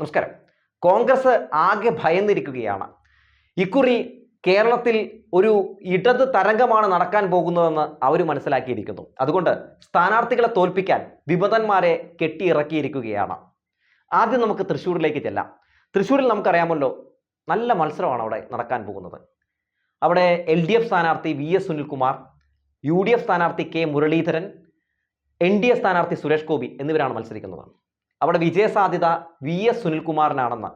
നമസ്കാരം. കോൺഗ്രസ് ആകെ ഭയന്നിരിക്കുകയാണ്. ഇക്കുറി കേരളത്തിൽ ഒരു ഇടത് തരംഗമാണ് നടക്കാൻ പോകുന്നതെന്ന് അവർ മനസ്സിലാക്കിയിരിക്കുന്നു. അതുകൊണ്ട് സ്ഥാനാർത്ഥികളെ തോൽപ്പിക്കാൻ വിമതന്മാരെ കെട്ടിയിറക്കിയിരിക്കുകയാണ്. ആദ്യം നമുക്ക് തൃശ്ശൂരിലേക്ക് ചെല്ലാം. തൃശ്ശൂരിൽ നമുക്കറിയാമല്ലോ നല്ല മത്സരമാണ് അവിടെ നടക്കാൻ പോകുന്നത്. അവിടെ എൽ ഡി എഫ് സ്ഥാനാർത്ഥി V S Sunilkumar U D F സ്ഥാനാർത്ഥി K Muraleedharan N D A സ്ഥാനാർത്ഥി സുരേഷ് ഗോപി എന്നിവരാണ് മത്സരിക്കുന്നത്. അവിടെ വിജയസാധ്യത വി എസ് സുനിൽകുമാറിനാണെന്ന്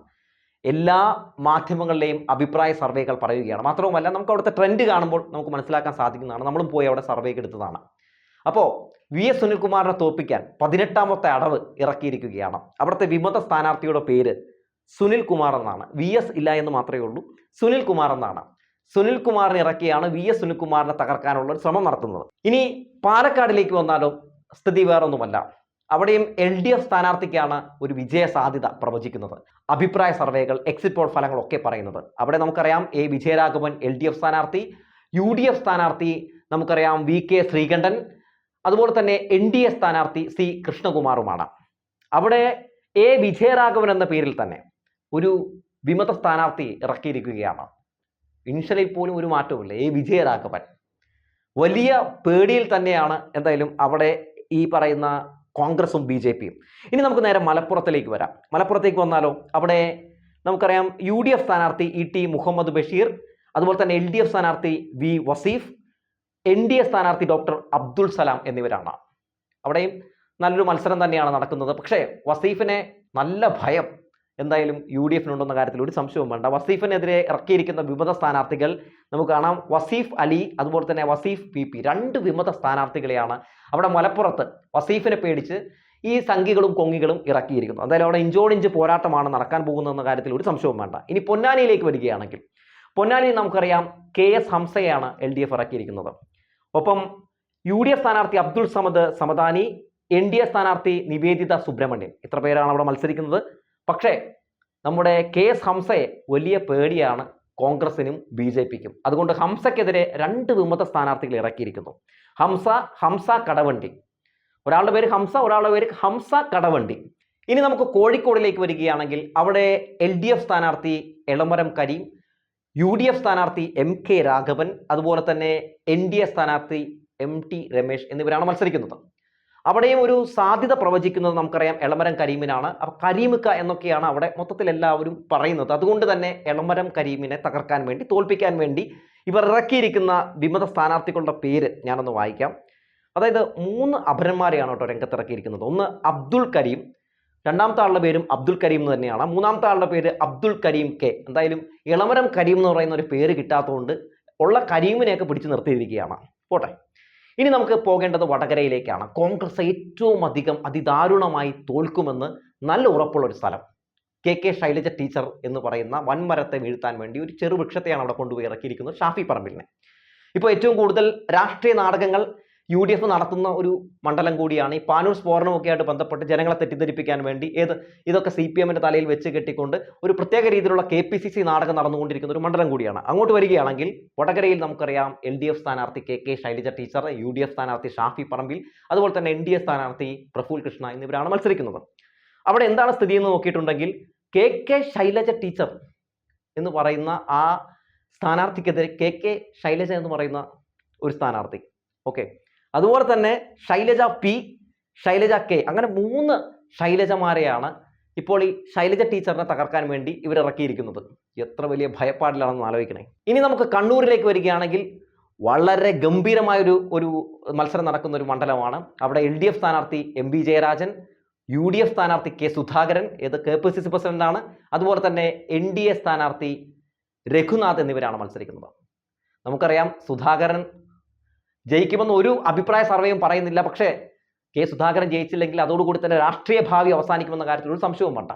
എല്ലാ മാധ്യമങ്ങളുടെയും അഭിപ്രായ സർവേകൾ പറയുകയാണ്. മാത്രവുമല്ല നമുക്ക് അവിടുത്തെ ട്രെൻഡ് കാണുമ്പോൾ നമുക്ക് മനസ്സിലാക്കാൻ സാധിക്കുന്നതാണ്. നമ്മളും പോയി അവിടെ സർവേക്ക് എടുത്തതാണ്. അപ്പോൾ വി എസ് സുനിൽകുമാറിനെ തോൽപ്പിക്കാൻ പതിനെട്ടാമത്തെ അടവ് ഇറക്കിയിരിക്കുകയാണ്. അവിടുത്തെ വിമത സ്ഥാനാർത്ഥിയുടെ പേര് സുനിൽ കുമാർ എന്നാണ്. വി എസ് ഇല്ല എന്ന് മാത്രമേ ഉള്ളൂ. സുനിൽ കുമാർ എന്നാണ്. സുനിൽ കുമാറിനെ ഇറക്കിയാണ് വി എസ് സുനിൽകുമാറിനെ തകർക്കാനുള്ള ഒരു ശ്രമം നടത്തുന്നത്. ഇനി പാലക്കാടിലേക്ക് വന്നാലോ? സ്ഥിതി വേറൊന്നുമല്ല. അവിടെയും എൽ ഡി എഫ് സ്ഥാനാർത്ഥിക്കാണ് ഒരു വിജയ സാധ്യത പ്രവചിക്കുന്നത്. അഭിപ്രായ സർവേകൾ എക്സിറ്റ് പോൾ ഫലങ്ങളൊക്കെ പറയുന്നത്. അവിടെ നമുക്കറിയാം A. Vijayaraghavan L D F സ്ഥാനാർത്ഥി യു ഡി എഫ് സ്ഥാനാർത്ഥി നമുക്കറിയാം വി. കെ. ശ്രീകണ്ഠൻ അതുപോലെ തന്നെ എൻ ഡി എ സ്ഥാനാർത്ഥി സി. കൃഷ്ണകുമാറുമാണ്. അവിടെ എ. വിജയരാഘവൻ എന്ന പേരിൽ തന്നെ ഒരു വിമത സ്ഥാനാർത്ഥി ഇറക്കിയിരിക്കുകയാണ്. ഇനിഷ്യലിൽ പോലും ഒരു മാറ്റവുമില്ല. എ. വിജയരാഘവൻ. വലിയ പേടിയിൽ തന്നെയാണ് എന്തായാലും അവിടെ ഈ പറയുന്ന കോൺഗ്രസും ബി ജെ പിയും. ഇനി നമുക്ക് നേരെ മലപ്പുറത്തിലേക്ക് വരാം. മലപ്പുറത്തേക്ക് വന്നാലോ? അവിടെ നമുക്കറിയാം യു ഡി എഫ് സ്ഥാനാർത്ഥി ഇ ടി മുഹമ്മദ് ബഷീർ അതുപോലെ തന്നെ എൽ ഡി എഫ് സ്ഥാനാർത്ഥി V Vaseef N D A സ്ഥാനാർത്ഥി ഡോക്ടർ അബ്ദുൾ സലാം എന്നിവരാണ്. അവിടെയും നല്ലൊരു മത്സരം തന്നെയാണ് നടക്കുന്നത്. പക്ഷേ വസീഫിനെ നല്ല ഭയം എന്തായാലും യു ഡി എഫിനുണ്ടെന്ന കാര്യത്തിൽ ഒരു സംശയവും വേണ്ട. വസീഫിനെതിരെ ഇറക്കിയിരിക്കുന്ന വിമത സ്ഥാനാർത്ഥികൾ നമുക്ക് കാണാം. വസീഫ് അലി അതുപോലെ തന്നെ വസീഫ് പി പി രണ്ട് വിമത സ്ഥാനാർത്ഥികളെയാണ് അവിടെ മലപ്പുറത്ത് വസീഫിനെ പേടിച്ച് ഈ സംഖ്യകളും കൊങ്ങികളും ഇറക്കിയിരിക്കുന്നു. എന്തായാലും അവിടെ ഇഞ്ചോടിഞ്ച് പോരാട്ടമാണ് നടക്കാൻ പോകുന്നതെന്ന കാര്യത്തിൽ ഒരു സംശയവും വേണ്ട. ഇനി പൊന്നാനിയിലേക്ക് വരികയാണെങ്കിൽ പൊന്നാനി നമുക്കറിയാം കെ എസ് ഹംസയാണ് എൽ ഡി എഫ് ഇറക്കിയിരിക്കുന്നത്. ഒപ്പം യു ഡി എഫ് സ്ഥാനാർത്ഥി Abdul Samad Samadani N D A സ്ഥാനാർത്ഥി നിവേദിത സുബ്രഹ്മണ്യൻ ഇത്ര പേരാണ് അവിടെ മത്സരിക്കുന്നത്. പക്ഷേ നമ്മുടെ കെ എസ് ഹംസയെ വലിയ പേടിയാണ് കോൺഗ്രസിനും ബി ജെ പിക്കും. അതുകൊണ്ട് ഹംസക്കെതിരെ രണ്ട് വിമത സ്ഥാനാർത്ഥികൾ ഇറക്കിയിരിക്കുന്നു. ഹംസ ഹംസ കടവണ്ടി. ഒരാളുടെ പേര് ഹംസ ഒരാളുടെ പേര് ഹംസ കടവണ്ടി. ഇനി നമുക്ക് കോഴിക്കോടിലേക്ക് വരികയാണെങ്കിൽ അവിടെ എൽ ഡി എഫ് സ്ഥാനാർത്ഥി Elamaram Kareem U D F സ്ഥാനാർത്ഥി എം കെ രാഘവൻ അതുപോലെ തന്നെ എൻ ഡി എ സ്ഥാനാർത്ഥി എം ടി രമേശ് എന്നിവരാണ് മത്സരിക്കുന്നത്. അവിടെയും ഒരു സാധ്യത പ്രവചിക്കുന്നത് നമുക്കറിയാം എളമരം കരീമിനാണ്. അപ്പോൾ കരീമിക്ക എന്നൊക്കെയാണ് അവിടെ മൊത്തത്തിൽ എല്ലാവരും പറയുന്നത്. അതുകൊണ്ട് തന്നെ എളമരം കരീമിനെ തകർക്കാൻ വേണ്ടി തോൽപ്പിക്കാൻ വേണ്ടി ഇവർ ഇറക്കിയിരിക്കുന്ന വിമത സ്ഥാനാർത്ഥികളുടെ പേര് ഞാനൊന്ന് വായിക്കാം. അതായത് മൂന്ന് അപരന്മാരെയാണ് കേട്ടോ രംഗത്തിറക്കിയിരിക്കുന്നത്. ഒന്ന് അബ്ദുൾ കരീം രണ്ടാമത്തെ ആളുടെ പേരും അബ്ദുൾ കരീം എന്ന് തന്നെയാണ്. മൂന്നാമത്തെ ആളുടെ പേര് അബ്ദുൾ കരീം കെ. എന്തായാലും ഇളമരം കരീം എന്ന് പറയുന്ന ഒരു പേര് കിട്ടാത്തതുകൊണ്ട് ഉള്ള കരീമിനെയൊക്കെ പിടിച്ചു നിർത്തിയിരിക്കുകയാണ്. പോട്ടെ. ഇനി നമുക്ക് പോകേണ്ടത് വടകരയിലേക്കാണ്. കോൺഗ്രസ് ഏറ്റവും അധികം അതിദാരുണമായി തോൽക്കുമെന്ന് നല്ല ഉറപ്പുള്ള ഒരു സ്ഥലം. കെ കെ ശൈലജ ടീച്ചർ എന്ന് പറയുന്ന വൻമരത്തെ വീഴ്ത്താൻ വേണ്ടി ഒരു ചെറുവൃക്ഷത്തെയാണ് അവിടെ കൊണ്ടുപോയി ഇറക്കിയിരിക്കുന്നത് ഷാഫി പറമ്പിലിനെ. ഇപ്പോൾ ഏറ്റവും കൂടുതൽ രാഷ്ട്രീയ നാടകങ്ങൾ യു ഡി എഫ് നടത്തുന്ന ഒരു മണ്ഡലം കൂടിയാണ് ഈ പാനൂർ സ്ഫോടനമൊക്കെ ആയിട്ട് ബന്ധപ്പെട്ട് ജനങ്ങളെ തെറ്റിദ്ധരിപ്പിക്കാൻ വേണ്ടി ഏത് ഇതൊക്കെ സി പി എമ്മിന്റെ തലയിൽ വെച്ച് കെട്ടിക്കൊണ്ട് ഒരു പ്രത്യേക രീതിയിലുള്ള കെ പി സി സി നാടകം നടന്നുകൊണ്ടിരിക്കുന്ന ഒരു മണ്ഡലം കൂടിയാണ്. അങ്ങോട്ട് വരികയാണെങ്കിൽ വടകരയിൽ നമുക്കറിയാം എൽ ഡി എഫ് സ്ഥാനാർത്ഥി K K Shailaja teacher U D F സ്ഥാനാർത്ഥി ഷാഫി പറമ്പിൽ അതുപോലെ തന്നെ എൻ ഡി എ സ്ഥാനാർത്ഥി പ്രഫുൽ കൃഷ്ണ എന്നിവരാണ് മത്സരിക്കുന്നത്. അവിടെ എന്താണ് സ്ഥിതി എന്ന് നോക്കിയിട്ടുണ്ടെങ്കിൽ കെ കെ ശൈലജ ടീച്ചർ എന്ന് പറയുന്ന ആ സ്ഥാനാർത്ഥിക്കെതിരെ കെ കെ ശൈലജ എന്ന് പറയുന്ന ഒരു സ്ഥാനാർത്ഥി. ഓക്കെ. അതുപോലെ തന്നെ ശൈലജ പി ശൈലജ കെ. അങ്ങനെ മൂന്ന് ശൈലജമാരെയാണ് ഇപ്പോൾ ഈ ശൈലജ ടീച്ചറിനെ തകർക്കാൻ വേണ്ടി ഇവർ ഇറക്കിയിരിക്കുന്നത്. എത്ര വലിയ ഭയപ്പാടിലാണെന്ന് ആലോചിക്കണേ. ഇനി നമുക്ക് കണ്ണൂരിലേക്ക് വരികയാണെങ്കിൽ വളരെ ഗംഭീരമായൊരു ഒരു മത്സരം നടക്കുന്ന ഒരു മണ്ഡലമാണ്. അവിടെ എൽ ഡി എഫ് സ്ഥാനാർത്ഥി M V Jayarajan U D F സ്ഥാനാർത്ഥി കെ സുധാകരൻ ഏത് കെ പി സി സി പ്രസിഡന്റാണ്. അതുപോലെ തന്നെ എൻ ഡി എ സ്ഥാനാർത്ഥി രഘുനാഥ് എന്നിവരാണ് മത്സരിക്കുന്നത്. നമുക്കറിയാം സുധാകരൻ ജയിക്കുമെന്ന് ഒരു അഭിപ്രായ സർവേയും പറയുന്നില്ല. പക്ഷേ കെ സുധാകരൻ ജയിച്ചില്ലെങ്കിൽ അതോടുകൂടി തന്നെ രാഷ്ട്രീയ ഭാവി അവസാനിക്കുമെന്ന കാര്യത്തിൽ ഒരു സംശയവും വേണ്ട.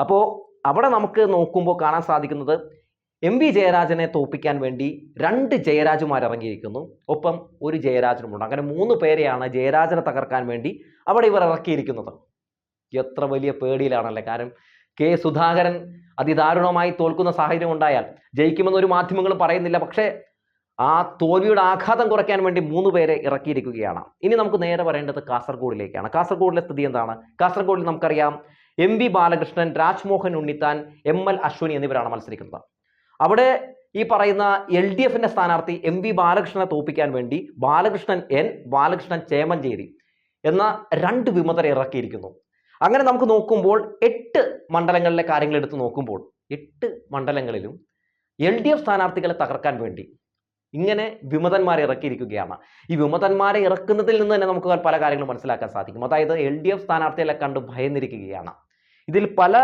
അപ്പോൾ അവിടെ നമുക്ക് നോക്കുമ്പോൾ കാണാൻ സാധിക്കുന്നത് എം വി ജയരാജനെ തോപ്പിക്കാൻ വേണ്ടി രണ്ട് ജയരാജുമാർ ഇറങ്ങിയിരിക്കുന്നു. ഒപ്പം ഒരു ജയരാജനുമുണ്ട്. അങ്ങനെ മൂന്ന് പേരെയാണ് ജയരാജനെ തകർക്കാൻ വേണ്ടി അവിടെ ഇവർ ഇറക്കിയിരിക്കുന്നത്. എത്ര വലിയ പേടിയിലാണല്ലേ? കാരണം കെ സുധാകരൻ അതിദാരുണമായി തോൽക്കുന്ന സാഹചര്യം ഉണ്ടായാൽ ജയിക്കുമെന്ന് ഒരു മാധ്യമങ്ങളും പറയുന്നില്ല. പക്ഷേ ആ തോൽവിയുടെ ആഘാതം കുറയ്ക്കാൻ വേണ്ടി മൂന്ന് പേരെ ഇറക്കിയിരിക്കുകയാണ്. ഇനി നമുക്ക് നേരെ പറയേണ്ടത് കാസർഗോഡിലേക്കാണ്. കാസർഗോഡിലെ സ്ഥിതി എന്താണ്? കാസർഗോഡിൽ നമുക്കറിയാം M V Balakrishnan Rajmohan Unnithan M L Ashwini എന്നിവരാണ് മത്സരിക്കുന്നത്. അവിടെ ഈ പറയുന്ന എൽ ഡി എഫിന്റെ സ്ഥാനാർത്ഥി എം വി ബാലകൃഷ്ണനെ തോപ്പിക്കാൻ വേണ്ടി ബാലകൃഷ്ണൻ എൻ ബാലകൃഷ്ണൻ ചേമഞ്ചേരി എന്ന രണ്ട് വിമതരെ ഇറക്കിയിരിക്കുന്നു. അങ്ങനെ നമുക്ക് നോക്കുമ്പോൾ എട്ട് മണ്ഡലങ്ങളിലെ കാര്യങ്ങൾ എടുത്ത് നോക്കുമ്പോൾ എട്ട് മണ്ഡലങ്ങളിലും എൽ ഡി എഫ് സ്ഥാനാർത്ഥികളെ തകർക്കാൻ വേണ്ടി ഇങ്ങനെ വിമതന്മാരെ ഇറക്കിയിരിക്കുകയാണ്. ഈ വിമതന്മാരെ ഇറക്കുന്നതിൽ നിന്ന് തന്നെ നമുക്ക് പല കാര്യങ്ങളും മനസ്സിലാക്കാൻ സാധിക്കും. അതായത് എൽ ഡി എഫ് സ്ഥാനാർത്ഥികളെ കണ്ട് ഭയന്നിരിക്കുകയാണ്. ഇതിൽ പല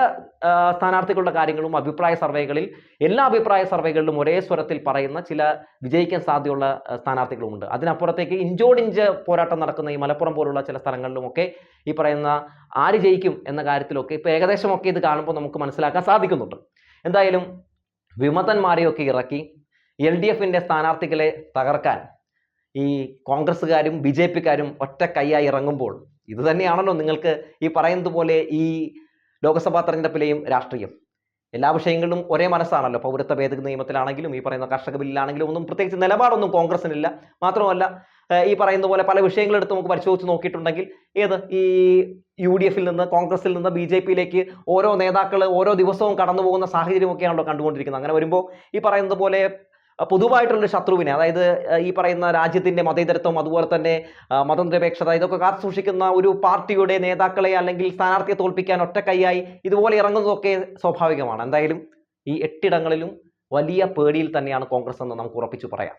സ്ഥാനാർത്ഥികളുടെ കാര്യങ്ങളും അഭിപ്രായ സർവേകളിൽ എല്ലാ അഭിപ്രായ സർവേകളിലും ഒരേ സ്വരത്തിൽ പറയുന്ന ചില വിജയിക്കാൻ സാധ്യതയുള്ള സ്ഥാനാർത്ഥികളുമുണ്ട്. അതിനപ്പുറത്തേക്ക് ഇഞ്ചോടിഞ്ച് പോരാട്ടം നടക്കുന്ന ഈ മലപ്പുറം പോലുള്ള ചില സ്ഥലങ്ങളിലുമൊക്കെ ഈ പറയുന്ന ആര് ജയിക്കും എന്ന കാര്യത്തിലൊക്കെ ഇപ്പോൾ ഏകദേശമൊക്കെ ഇത് കാണുമ്പോൾ നമുക്ക് മനസ്സിലാക്കാൻ സാധിക്കുന്നുണ്ട്. എന്തായാലും വിമതന്മാരെയൊക്കെ ഇറക്കി എൽ ഡി എഫിന്റെ സ്ഥാനാർത്ഥികളെ തകർക്കാൻ ഈ കോൺഗ്രസ്സുകാരും ബി ജെ പിക്കാരും ഒറ്റ കൈയായി ഇറങ്ങുമ്പോൾ ഇത് തന്നെയാണല്ലോ നിങ്ങൾക്ക് ഈ പറയുന്നത് പോലെ ഈ ലോക്സഭാ തെരഞ്ഞെടുപ്പിലെയും രാഷ്ട്രീയം. എല്ലാ വിഷയങ്ങളിലും ഒരേ മനസ്സാണല്ലോ. പൗരത്വ ഭേദഗതി നിയമത്തിലാണെങ്കിലും ഈ പറയുന്ന കർഷക ബില്ലിലാണെങ്കിലും ഒന്നും പ്രത്യേകിച്ച് നിലപാടൊന്നും കോൺഗ്രസിനില്ല. മാത്രമല്ല ഈ പറയുന്ന പോലെ പല വിഷയങ്ങളെടുത്ത് നമുക്ക് പരിശോധിച്ച് നോക്കിയിട്ടുണ്ടെങ്കിൽ ഏത് ഈ യു ഡി എഫിൽ നിന്ന് കോൺഗ്രസിൽ നിന്ന് ബി ജെ പിയിലേക്ക് ഓരോ നേതാക്കൾ ഓരോ ദിവസവും കടന്നു പോകുന്ന സാഹചര്യമൊക്കെയാണല്ലോ കണ്ടുകൊണ്ടിരിക്കുന്നത്. അങ്ങനെ വരുമ്പോൾ ഈ പറയുന്നത് പോലെ പൊതുവായിട്ടുള്ള ശത്രുവിനെ അതായത് ഈ പറയുന്ന രാജ്യത്തിന്റെ മതേതരത്വം അതുപോലെ തന്നെ മതനിരപേക്ഷത ഇതൊക്കെ കാത്തു സൂക്ഷിക്കുന്ന ഒരു പാർട്ടിയുടെ നേതാക്കളെ അല്ലെങ്കിൽ സ്ഥാനാർത്ഥിയെ തോൽപ്പിക്കാൻ ഒറ്റ കൈയായി ഇതുപോലെ ഇറങ്ങുന്നതൊക്കെ സ്വാഭാവികമാണ്. എന്തായാലും ഈ എട്ടിടങ്ങളിലും വലിയ പേടിയിൽ തന്നെയാണ് കോൺഗ്രസ് എന്ന് നമുക്ക് ഉറപ്പിച്ചു പറയാം.